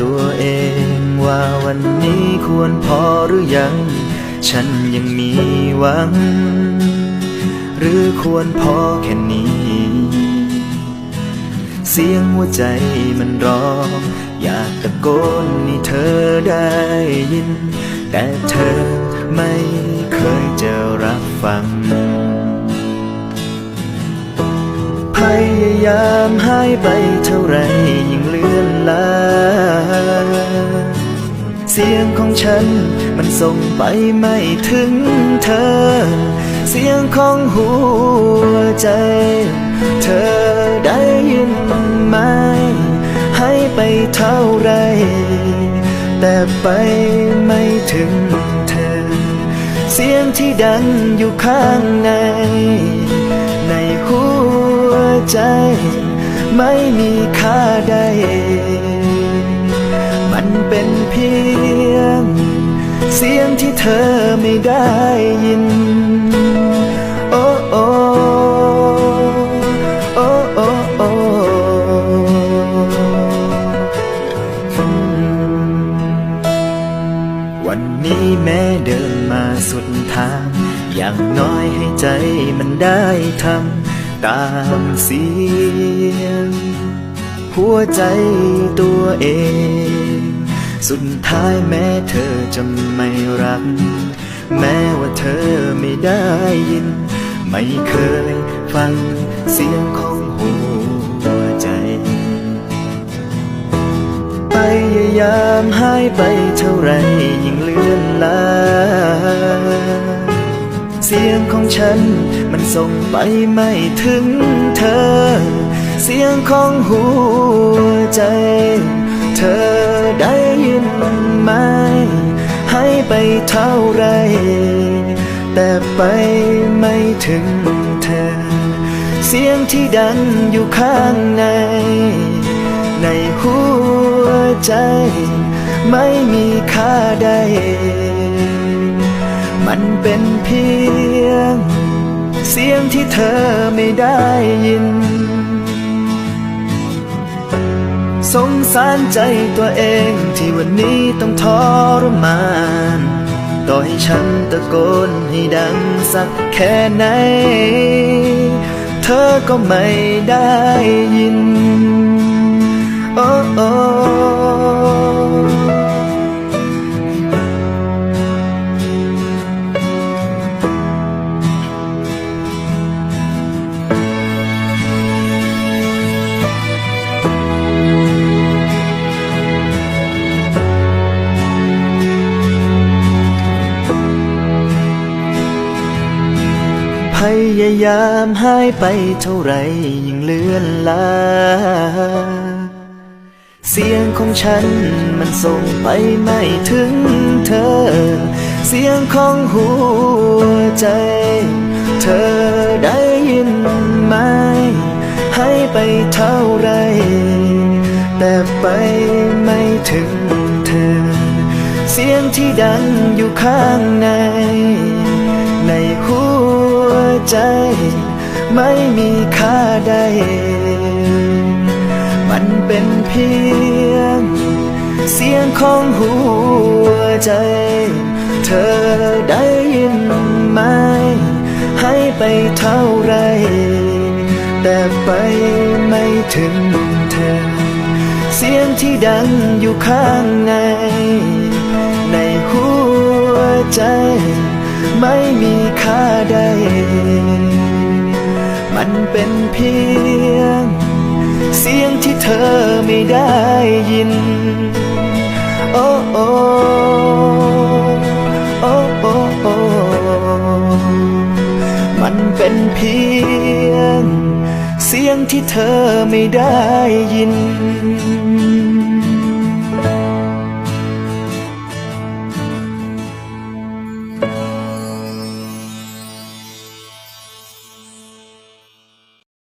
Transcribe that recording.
ตัวเองว่าวันนี้ควรพอหรือยัง ฉันยังมีหวัง หรือควรพอแค่นี้ เสียงหัวใจมันร้อง อยากตะโกนให้เธอได้ยิน แต่เธอไม่เคยจะรับฟังพยายามหายไปเท่าไรยิ่ง ลา เสียงของฉันมันส่งไปไม่ถึงเธอ เสียงของหัวใจ เธอได้ยินไหม ให้ไปเท่าไร แต่ไปไม่ถึงเธอ เสียงที่ดังอยู่ข้างใน ในหัวใจไม่มีค่าใด เสียงที่เธอไม่ได้ยิน โอ้โอ้โอ้โอ้โอ้วันนี้แม้เดินมาสุดทาง อย่างน้อยให้ใจมันได้ทำตามเสียง หัวใจตัวเอง สุดท้ายแม้เธอจะไม่รัก แม้ว่าเธอไม่ได้ยิน ไม่เคยฟังเสียงของหัวใจ พยายามหายไปเท่าไรยิ่งเลือนลางเสียงของฉันมันส่งไปไม่ถึงเธอ เสียงของหัวใจ ธอได้ยินไหมให้ไปเท่าไร แต่ไปไม่ถึงเธอ เสียงที่ดังอยู่ข้างใน ในหัวใจ ไม่มีค่าใด มันเป็นเพียง เสียงที่เธอไม่ได้ยิน สงสารใจตัวเองที่วันนี้ต้องทรมาน ต่อให้ฉันตะโกนให้ดังสักแค่ไหน เธอก็ไม่ได้ยิน โอ้โอ้ ยายามหายไปเท่าไรยิ่งเลือนลา เสียงของฉันมันส่งไปไม่ถึงเธอ เสียงของหัวใจ เธอได้ยินไหมให้ไปเท่าไร แต่ไปไม่ถึงเธอ เสียงที่ดังอยู่ข้างใน ใจ ไม่มีค่าใด มันเป็นเพียง เสียงของหัวใจ เธอได้ยินไหม ให้ไปเท่าไร แต่ไปไม่ถึงเธอ เสียงที่ดังอยู่ข้างใน ในหัวใจ ไม่มีค่าใด มันเป็นเพียง เสียงที่เธอไม่ได้ยิน โอ้โอ้โอ้โอ้โอ้มันเป็นเพียง เสียงที่เธอไม่ได้ยิน